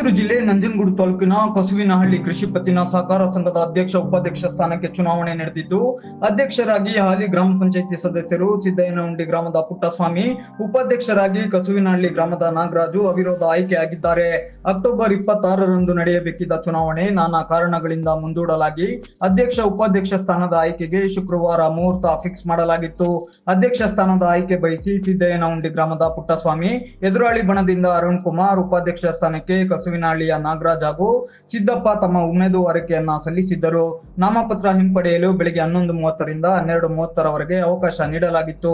ರಾಯಚೂರು ಜಿಲ್ಲೆ ನಂಜನಗೂಡು ತಾಲೂಕಿನ ಕಸುವಿನಹಳ್ಳಿ ಕೃಷಿ ಪತ್ತಿನ ಸಹಕಾರ ಸಂಘದ ಅಧ್ಯಕ್ಷ ಉಪಾಧ್ಯಕ್ಷ ಸ್ಥಾನಕ್ಕೆ ಚುನಾವಣೆ ನಡೆದಿದ್ದು, ಅಧ್ಯಕ್ಷರಾಗಿ ಹಾಲಿ ಗ್ರಾಮ ಪಂಚಾಯಿತಿ ಸದಸ್ಯರು ಸಿದ್ದಯ್ಯನಹುಂಡಿ ಗ್ರಾಮದ ಪುಟ್ಟಸ್ವಾಮಿ, ಉಪಾಧ್ಯಕ್ಷರಾಗಿ ಕಸುವಿನಹಳ್ಳಿ ಗ್ರಾಮದ ನಾಗರಾಜು ಅವಿರೋಧ ಆಯ್ಕೆಯಾಗಿದ್ದಾರೆ. ಅಕ್ಟೋಬರ್ ಇಪ್ಪತ್ತಾರರಂದು ನಡೆಯಬೇಕಿದ್ದ ಚುನಾವಣೆ ನಾನಾ ಕಾರಣಗಳಿಂದ ಮುಂದೂಡಲಾಗಿ, ಅಧ್ಯಕ್ಷ ಉಪಾಧ್ಯಕ್ಷ ಸ್ಥಾನದ ಆಯ್ಕೆಗೆ ಶುಕ್ರವಾರ ಮುಹೂರ್ತ ಫಿಕ್ಸ್ ಮಾಡಲಾಗಿತ್ತು. ಅಧ್ಯಕ್ಷ ಸ್ಥಾನದ ಆಯ್ಕೆ ಬಯಸಿ ಸಿದ್ದಯ್ಯನಹುಂಡಿ ಗ್ರಾಮದ ಪುಟ್ಟಸ್ವಾಮಿ, ಎದುರಾಳಿ ಬಣದಿಂದ ಅರುಣ್ ಕುಮಾರ್ ಉಪಾಧ್ಯಕ್ಷ ಸ್ಥಾನಕ್ಕೆ ಕಸುವಿನಹಳ್ಳಿಯ ನಾಗರಾಜ್ ಹಾಗೂ ಸಿದ್ದಪ್ಪ ತಮ್ಮ ಉಮೇದುವಾರಿಕೆಯನ್ನ ಸಲ್ಲಿಸಿದ್ದರು. ನಾಮಪತ್ರ ಹಿಂಪಡೆಯಲು ಬೆಳಿಗ್ಗೆ ಹನ್ನೊಂದು ಮೂವತ್ತರಿಂದ ಹನ್ನೆರಡು ಮೂವತ್ತರವರೆಗೆ ಅವಕಾಶ ನೀಡಲಾಗಿತ್ತು.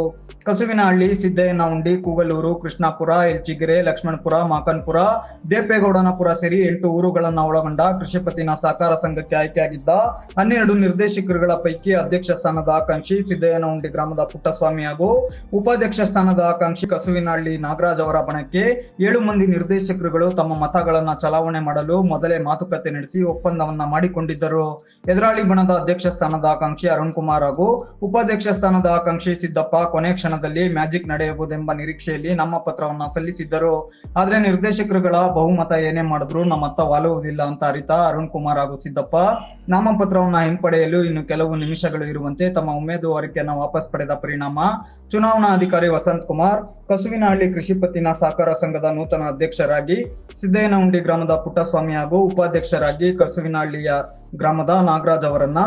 ಕಸುವಿನಹಳ್ಳಿ ಸಿದ್ದಯ್ಯನಹುಂಡಿ ಕೂಗಲೂರು ಕೃಷ್ಣಾಪುರ, ಎಲ್ಚಿಗೆರೆ, ಲಕ್ಷ್ಮಣಪುರ, ಮಾಕನ್ಪುರ, ದೇಪೇಗೌಡನಪುರ ಸೇರಿ ಎಂಟು ಊರುಗಳನ್ನು ಒಳಗೊಂಡ ಕೃಷಿಪತಿನ ಸಹಕಾರ ಸಂಘಕ್ಕೆ ಆಯ್ಕೆಯಾಗಿದ್ದ ಹನ್ನೆರಡು ನಿರ್ದೇಶಕರುಗಳ ಪೈಕಿ ಅಧ್ಯಕ್ಷ ಸ್ಥಾನದ ಆಕಾಂಕ್ಷಿ ಸಿದ್ದಯ್ಯನಹುಂಡಿ ಗ್ರಾಮದ ಪುಟ್ಟಸ್ವಾಮಿ ಹಾಗೂ ಉಪಾಧ್ಯಕ್ಷ ಸ್ಥಾನದ ಆಕಾಂಕ್ಷಿ ಕಸುವಿನಹಳ್ಳಿ ನಾಗರಾಜ್ ಅವರ ಬಣಕ್ಕೆ ಏಳು ಮಂದಿ ನಿರ್ದೇಶಕರುಗಳು ತಮ್ಮ ಮತಗಳನ್ನ ಚಲಾವಣೆ ಮಾಡಲು ಮೊದಲೇ ಮಾತುಕತೆ ನಡೆಸಿ ಒಪ್ಪಂದವನ್ನ ಮಾಡಿಕೊಂಡಿದ್ದರು. ಎದುರಾಳಿ ಬಣದ ಅಧ್ಯಕ್ಷ ಸ್ಥಾನದ ಆಕಾಂಕ್ಷಿ ಅರುಣ್ ಕುಮಾರ್ ಹಾಗೂ ಉಪಾಧ್ಯಕ್ಷ ಸ್ಥಾನದ ಆಕಾಂಕ್ಷಿ ಸಿದ್ದಪ್ಪ ಕೊನೆ ಕ್ಷಣದಲ್ಲಿ ಮ್ಯಾಜಿಕ್ ನಡೆಯಬಹುದೆಂಬ ನಿರೀಕ್ಷೆಯಲ್ಲಿ ನಮ್ಮ ಪತ್ರವನ್ನ ಸಲ್ಲಿಸಿದ್ದರು. ಆದ್ರೆ ನಿರ್ದೇಶಕರುಗಳ ಬಹುಮತ ಏನೇ ಮಾಡಿದ್ರು ನಮ್ಮತ್ತ ಮತ ವಾಲುವುದಿಲ್ಲ ಅಂತ ಅರಿತ ಅರುಣ್ ಕುಮಾರ್ ಹಾಗೂ ಸಿದ್ದಪ್ಪ. ನಾಮಪತ್ರವನ್ನ ಹಿಂಪಡೆಯಲು ಇನ್ನು ಕೆಲವು ನಿಮಿಷಗಳು ಇರುವಂತೆ ತಮ್ಮ ಉಮೇದುವಾರಿಕೆಯನ್ನು ವಾಪಸ್ ಪಡೆದ ಪರಿಣಾಮ ಚುನಾವಣಾಧಿಕಾರಿ ವಸಂತ್ ಕುಮಾರ್, ಕಸುವಿನಹಳ್ಳಿ ಕೃಷಿ ಪತ್ತಿನ ಸಹಕಾರ ಸಂಘದ ನೂತನ ಅಧ್ಯಕ್ಷರಾಗಿ ಸಿದ್ದಯ್ಯನಹುಂಡಿ ಗ್ರಾಮದ ಪುಟ್ಟಸ್ವಾಮಿ ಹಾಗೂ ಉಪಾಧ್ಯಕ್ಷರಾಗಿ ಕಸುವಿನಹಳ್ಳಿಯ ಗ್ರಾಮದ ನಾಗರಾಜ್ ಅವರನ್ನ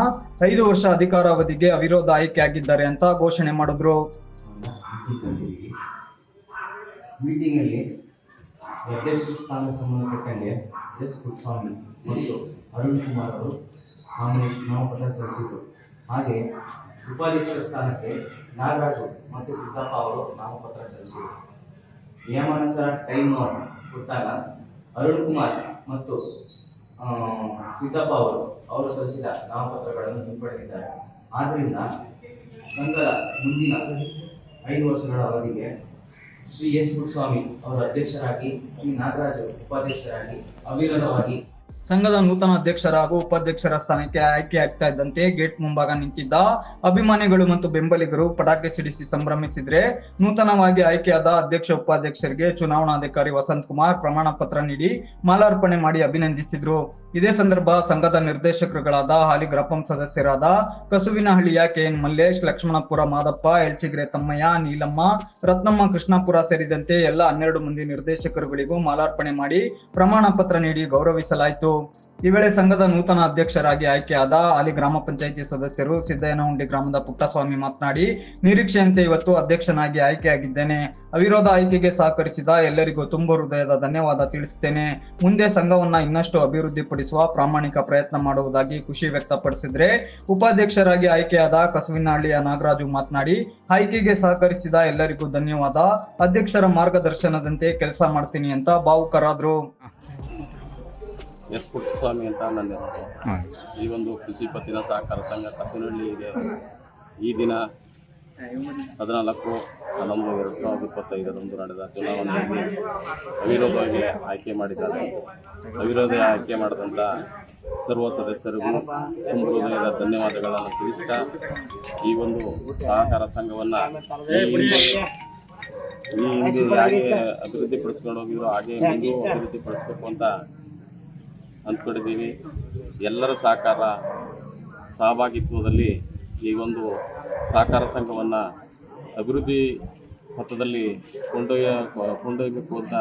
ಐದು ವರ್ಷ ಅಧಿಕಾರಾವಧಿಗೆ ಅವಿರೋಧ ಆಯ್ಕೆ ಆಗಿದ್ದಾರೆ ಅಂತ ಘೋಷಣೆ ಮಾಡಿದ್ರು. ಮೀಟಿಂಗಲ್ಲಿ ಅಧ್ಯಕ್ಷ ಸ್ಥಾನಕ್ಕೆ ಸಂಬಂಧಪಟ್ಟಂಗೆ ಎಸ್ ಪುಟ್ಸ್ವಾಮಿ ಮತ್ತು ಅರುಣ್ ಕುಮಾರ್ ಅವರು ನಾಮಿನೇಷನ್ ನಾಮಪತ್ರ ಸಲ್ಲಿಸಿದರು. ಹಾಗೆ ಉಪಾಧ್ಯಕ್ಷ ಸ್ಥಾನಕ್ಕೆ ನಾಗರಾಜು ಮತ್ತು ಸಿದ್ದಪ್ಪ ಅವರು ನಾಮಪತ್ರ ಸಲ್ಲಿಸಿದರು. ನಿಯಮಾನುಸಾರ ಟೈಮ್ ಕೊಟ್ಟಾಗ ಅರುಣ್ ಕುಮಾರ್ ಮತ್ತು ಸಿದ್ದಪ್ಪ ಅವರು ಅವರು ಸಲ್ಲಿಸಿದ ನಾಮಪತ್ರಗಳನ್ನು ಹಿಂಪಡೆದಿದ್ದಾರೆ. ಆದ್ದರಿಂದ ಸಂಘದ ಮುಂದಿನ ಐದು ವರ್ಷಗಳ ಅವಧಿಗೆ ಶ್ರೀ ಎಸ್. ಪುಟ್ಟಸ್ವಾಮಿ ಅವರು ಅಧ್ಯಕ್ಷರಾಗಿ, ಶ್ರೀ ನಾಗರಾಜು ಉಪಾಧ್ಯಕ್ಷರಾಗಿ ಅವಿರೋಧವಾಗಿ ಸಂಘದ ನೂತನ ಅಧ್ಯಕ್ಷರ ಹಾಗೂ ಉಪಾಧ್ಯಕ್ಷರ ಸ್ಥಾನಕ್ಕೆ ಆಯ್ಕೆ ಆಗ್ತಾ ಇದ್ದಂತೆ ಗೇಟ್ ಮುಂಭಾಗ ನಿಂತಿದ್ದ ಅಭಿಮಾನಿಗಳು ಮತ್ತು ಬೆಂಬಲಿಗರು ಪಟಾಕಿ ಸಿಡಿಸಿ ಸಂಭ್ರಮಿಸಿದ್ರೆ ನೂತನವಾಗಿ ಆಯ್ಕೆಯಾದ ಅಧ್ಯಕ್ಷ ಉಪಾಧ್ಯಕ್ಷರಿಗೆ ಚುನಾವಣಾಧಿಕಾರಿ ವಸಂತ್ ಕುಮಾರ್ ಪ್ರಮಾಣ ಪತ್ರ ನೀಡಿ ಮಾಲಾರ್ಪಣೆ ಮಾಡಿ ಅಭಿನಂದಿಸಿದ್ರು. ಇದೇ ಸಂದರ್ಭ ಸಂಘದ ನಿರ್ದೇಶಕರುಗಳಾದ ಹಾಲಿ ಗ್ರಾಪಂ ಸದಸ್ಯರಾದ ಕಸುವಿನಹಳ್ಳಿಯ ಕೆಎನ್ ಮಲ್ಲೇಶ್, ಲಕ್ಷ್ಮಣಪುರ ಮಾದಪ್ಪ, ಎಲ್ಚಿಗ್ರೆ ತಮ್ಮಯ್ಯ, ನೀಲಮ್ಮ, ರತ್ನಮ್ಮ ಕೃಷ್ಣಾಪುರ ಸೇರಿದಂತೆ ಎಲ್ಲ ಹನ್ನೆರಡು ಮಂದಿ ನಿರ್ದೇಶಕರುಗಳಿಗೂ ಮಾಲಾರ್ಪಣೆ ಮಾಡಿ ಪ್ರಮಾಣ ಪತ್ರ ನೀಡಿ ಗೌರವಿಸಲಾಯಿತು. ಈ ವೇಳೆ ಸಂಘದ ನೂತನ ಅಧ್ಯಕ್ಷರಾಗಿ ಆಯ್ಕೆಯಾದ ಅಲ್ಲಿ ಗ್ರಾಮ ಪಂಚಾಯಿತಿ ಸದಸ್ಯರು ಸಿದ್ದಯ್ಯನಹುಂಡಿ ಗ್ರಾಮದ ಪುಟ್ಟಸ್ವಾಮಿ ಮಾತನಾಡಿ, ನಿರೀಕ್ಷೆಯಂತೆ ಇವತ್ತು ಅಧ್ಯಕ್ಷನಾಗಿ ಆಯ್ಕೆಯಾಗಿದ್ದೇನೆ. ಅವಿರೋಧ ಆಯ್ಕೆಗೆ ಸಹಕರಿಸಿದ ಎಲ್ಲರಿಗೂ ತುಂಬ ಹೃದಯದ ಧನ್ಯವಾದ ತಿಳಿಸುತ್ತೇನೆ. ಮುಂದೆ ಸಂಘವನ್ನ ಇನ್ನಷ್ಟು ಅಭಿವೃದ್ಧಿಪಡಿಸುವ ಪ್ರಾಮಾಣಿಕ ಪ್ರಯತ್ನ ಮಾಡುವುದಾಗಿ ಖುಷಿ ವ್ಯಕ್ತಪಡಿಸಿದ್ರೆ, ಉಪಾಧ್ಯಕ್ಷರಾಗಿ ಆಯ್ಕೆಯಾದ ಕಸುವಿನಹಳ್ಳಿಯ ನಾಗರಾಜು ಮಾತನಾಡಿ, ಆಯ್ಕೆಗೆ ಸಹಕರಿಸಿದ ಎಲ್ಲರಿಗೂ ಧನ್ಯವಾದ. ಅಧ್ಯಕ್ಷರ ಮಾರ್ಗದರ್ಶನದಂತೆ ಕೆಲಸ ಮಾಡ್ತೀನಿ ಅಂತ ಭಾವುಕರಾದ್ರು. ಎಸ್ ಪುಟ್ಟಸ್ವಾಮಿ ಅಂತ ನನ್ನ ಹೆಸರು. ಈ ಒಂದು ಕೃಷಿ ಪತ್ತಿನ ಸಹಕಾರ ಸಂಘ ಕಸನಹಳ್ಳಿ ಇದೆ. ಈ ದಿನ ಹದಿನಾಲ್ಕು ಹನ್ನೊಂದು ಎರಡು ಸಾವಿರದ ಇಪ್ಪತ್ತೈದರಂದು ನಡೆದ ಚುನಾವಣೆಯಲ್ಲಿ ಅವಿರೋಧವಾಗಿ ಆಯ್ಕೆ ಮಾಡಿದ್ದಾರೆ. ಅವಿರೋಧ ಆಯ್ಕೆ ಮಾಡಿದಂಥ ಸರ್ವ ಸದಸ್ಯರಿಗೂ ತುಂಬ ಹೃದಯದ ಧನ್ಯವಾದಗಳನ್ನು ತಿಳಿಸ್ತಾ ಈ ಒಂದು ಸಹಕಾರ ಸಂಘವನ್ನು ಈ ಹಿಂದೆ ಹಾಗೆ ಹಿಂದೆ ಹೇಗೆ ಅಭಿವೃದ್ಧಿಪಡಿಸ್ಕೊಂಡು ಹೋಗಿದ್ರು ಹಾಗೆ ಮುಂದೆ ಅಭಿವೃದ್ಧಿಪಡಿಸ್ಬೇಕು ಅಂತ ಅಂದ್ಕೊಂಡಿದ್ದೀವಿ. ಎಲ್ಲರ ಸಹಕಾರ ಸಹಭಾಗಿತ್ವದಲ್ಲಿ ಈ ಒಂದು ಸಹಕಾರ ಸಂಘವನ್ನು ಅಭಿವೃದ್ಧಿ ಪಥದಲ್ಲಿ ಕೊಂಡೊಯ್ಯ ಕೊಂಡೊಯ್ಯಬೇಕು ಅಂತ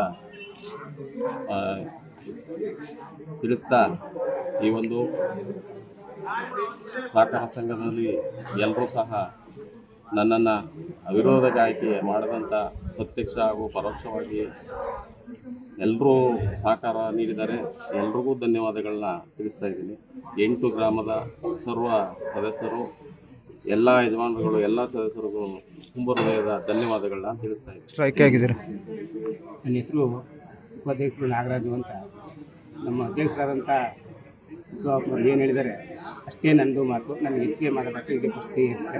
ತಿಳಿಸ್ತಾ ಈ ಒಂದು ಸಹಕಾರ ಸಂಘದಲ್ಲಿ ಎಲ್ಲರೂ ಸಹ ನನ್ನನ್ನು ಅವಿರೋಧ ಗಾಯಕಿ ಮಾಡಿದಂಥ ಪ್ರತ್ಯಕ್ಷ ಹಾಗೂ ಪರೋಕ್ಷವಾಗಿ ಎಲ್ಲರೂ ಸಹಕಾರ ನೀಡಿದ್ದಾರೆ. ಎಲ್ರಿಗೂ ಧನ್ಯವಾದಗಳನ್ನ ತಿಳಿಸ್ತಾ ಇದ್ದೀನಿ. ಎಂಟು ಗ್ರಾಮದ ಸರ್ವ ಸದಸ್ಯರು ಎಲ್ಲ ಯಜಮಾನರುಗಳು ಎಲ್ಲ ಸದಸ್ಯರಿಗೂ ತುಂಬ ಹೃದಯದ ಧನ್ಯವಾದಗಳನ್ನ ತಿಳಿಸ್ತಾ ಇದ್ದೀನಿ. ಸ್ಟ್ರೈಕ್ ಆಗಿದ್ದೀರಾ? ನನ್ನ ಹೆಸರು ಉಪಾಧ್ಯಕ್ಷರು ನಾಗರಾಜು ಅಂತ. ನಮ್ಮ ಅಧ್ಯಕ್ಷರಾದಂಥ ವಿಶ್ವಪ್ಪ ಏನು ಹೇಳಿದ್ದಾರೆ ಅಷ್ಟೇ ನಂದು ಮಾತು. ನನಗೆ ಹೆಚ್ಚಿಗೆ ಮಾತಾಡೋಕ್ಕೆ ಇದೆ ಪುಷ್ಟಿ ಇರುತ್ತೆ.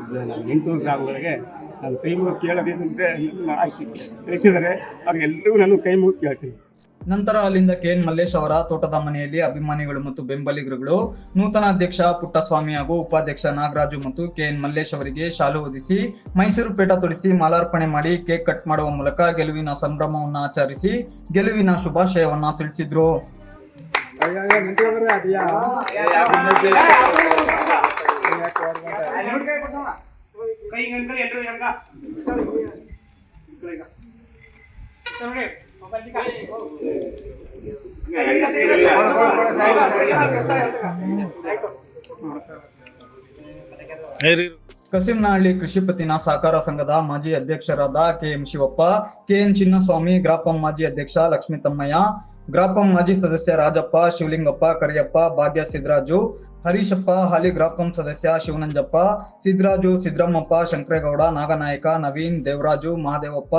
ಇದು ನಮ್ಮ ಎಂಟೂರು ಗ್ರಾಮಗಳಿಗೆ ನಾನು ಕೈ ಮುಗಿದು ಕೇಳೋದೇನೆಂದರೆ ನನ್ನ ತಿಳಿಸಿದರೆ ಅವ್ರಿಗೆಲ್ಲರಿಗೂ ನಾನು ಕೈ ಮುಗಿದು ಕೇಳ್ತೀನಿ ನಂತರ ಅಲ್ಲಿಂದ ಕೆ ಎನ್ ಮಲ್ಲೇಶ್ ಅವರ ತೋಟದ ಮನೆಯಲ್ಲಿ ಅಭಿಮಾನಿಗಳು ಮತ್ತು ಬೆಂಬಲಿಗರುಗಳು ನೂತನ ಅಧ್ಯಕ್ಷ ಪುಟ್ಟಸ್ವಾಮಿ ಹಾಗೂ ಉಪಾಧ್ಯಕ್ಷ ನಾಗರಾಜು ಮತ್ತು ಕೆ ಎನ್ ಮಲ್ಲೇಶ್ ಅವರಿಗೆ ಶಾಲು ಹೊದಿಸಿ ಮೈಸೂರು ಪೇಟ ತೊಡಿಸಿ ಮಾಲಾರ್ಪಣೆ ಮಾಡಿ ಕೇಕ್ ಕಟ್ ಮಾಡುವ ಮೂಲಕ ಗೆಲುವಿನ ಸಂಭ್ರಮವನ್ನು ಆಚರಿಸಿ ಗೆಲುವಿನ ಶುಭಾಶಯವನ್ನ ತಿಳಿಸಿದ್ರು ಕಸಿಂನಹಳ್ಳಿ ಕೃಷಿ ಪತ್ತಿನ ಸಹಕಾರ ಸಂಘದ ಮಾಜಿ ಅಧ್ಯಕ್ಷರಾದ ಕೆಎಂ ಶಿವಪ್ಪ ಕೆಎನ್ ಚಿನ್ನಸ್ವಾಮಿ ಗ್ರಾಪಂ ಮಾಜಿ ಅಧ್ಯಕ್ಷ ಲಕ್ಷ್ಮೀ ತಮ್ಮಯ್ಯ ಗ್ರಾಪಂ ಮಾಜಿ ಸದಸ್ಯ ರಾಜಪ್ಪ, ಶಿವಲಿಂಗಪ್ಪ, ಕರಿಯಪ್ಪ, ಭಾಗ್ಯ ಸಿದ್ದರಾಜು ಹರೀಶಪ್ಪ, ಹಾಲಿ ಗ್ರಾಪಂ ಸದಸ್ಯ ಶಿವನಂಜಪ್ಪ ಸಿದ್ದರಾಜು ಸಿದ್ದರಾಮಪ್ಪ, ಶಂಕರೇಗೌಡ, ನಾಗನಾಯಕ, ನವೀನ್, ದೇವರಾಜು, ಮಹಾದೇವಪ್ಪ,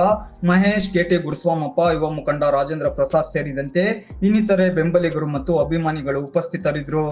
ಮಹೇಶ್ ಕೆಟಿ ಗುರುಸ್ವಾಮಪ್ಪ, ಯುವ ಮುಖಂಡ ರಾಜೇಂದ್ರ ಪ್ರಸಾದ್ ಸೇರಿದಂತೆ ಇನ್ನಿತರೆ ಬೆಂಬಲಿಗರು ಮತ್ತು ಅಭಿಮಾನಿಗಳು ಉಪಸ್ಥಿತರಿದ್ದರು.